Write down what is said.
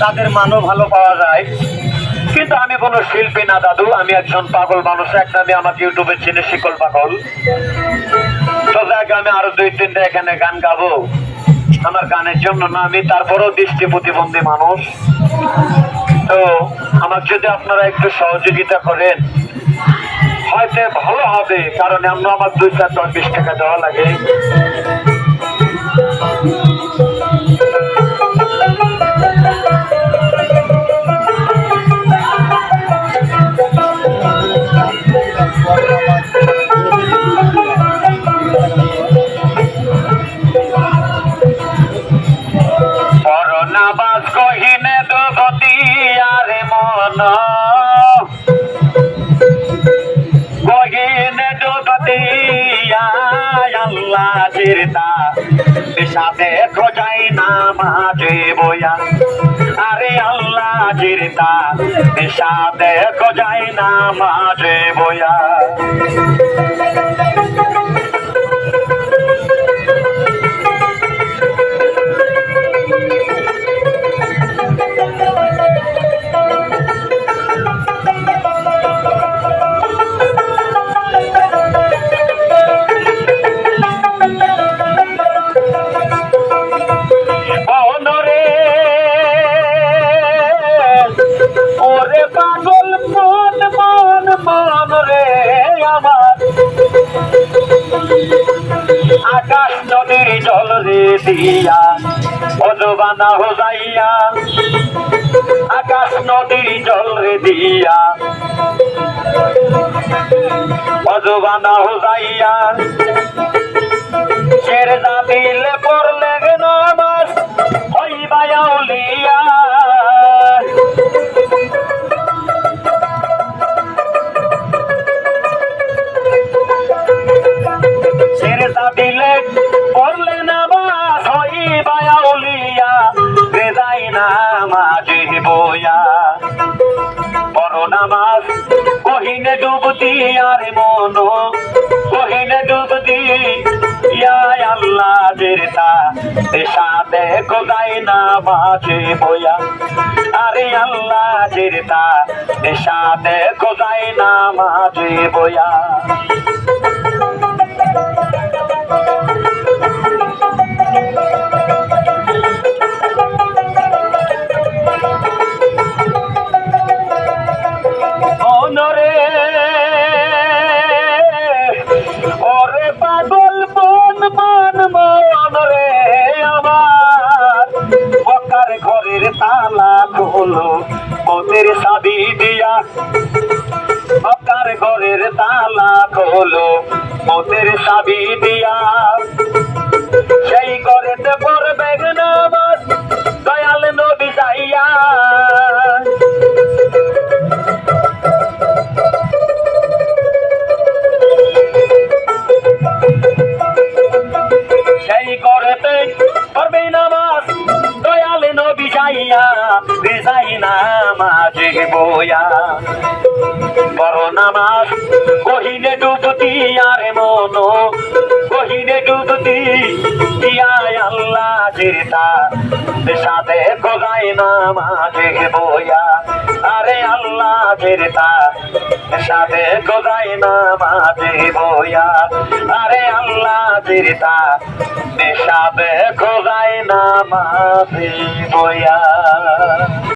তাদের মানও ভালো পাওয়া যায়। কিন্তু আমি কোনো শিল্পী না, দাদু। আমি একজন পাগল মানুষ। একটা আমি আমাকে ইউটিউবে চিনে, শিকল পাগল। আমি আরও দুই, তিনটা এখানে গান গাবো। আমার গানের জন্য না, আমি তারপরেও দৃষ্টি প্রতিবন্ধী মানুষ। তো আমার যদি আপনারা একটু সহযোগিতা করেন, হয়তো ভালো হবে। কারণ আমরা আমার দুই, চার দশ বিশ টাকা দেওয়া লাগে। আরে মন কহিনে আল্লাহ চিরতা সাথে খোঁজাই না মাঝে বয়া। আরে আল্লাহ চিরতা সাথে খোঁজাই না মাঝে বয়া। আকাশ নদীর জল রে দিয়া, অজবানা হো যাইয়া। আকাশ নদীর জল রে দিয়া, অজবানা হো যাইয়া। ছেড়ে দিলে পড়লে বড় নামাজ কহিনে ডুবতি আর মন। কহিনে ডুবতি ইয়াই আল্লাহ জেরতা সাথে কোদাই নামাজে বইয়া। আরে আল্লাহ জেরতা সাথে কোদাই নামাজে বইয়া। অনরে আমার। ঘরের তালা খোলো ওদের সাবি দিয়া। বকার ঘরের তালা খোলো ওদের সাবি দিয়া। নামাজে বয়া বড় নামাজ কহিনে ডুবতি আর মন। কহিনে ডুবতি ইয়াই আল্লাহ চিরতা সাথে খোদাই নামাজে বয়া আরে আল্লাহ চিরতা সাথে খোদাই নামাজে বয়া আরে আল্লাহ চিরতা সাথে খোদাই নামাজে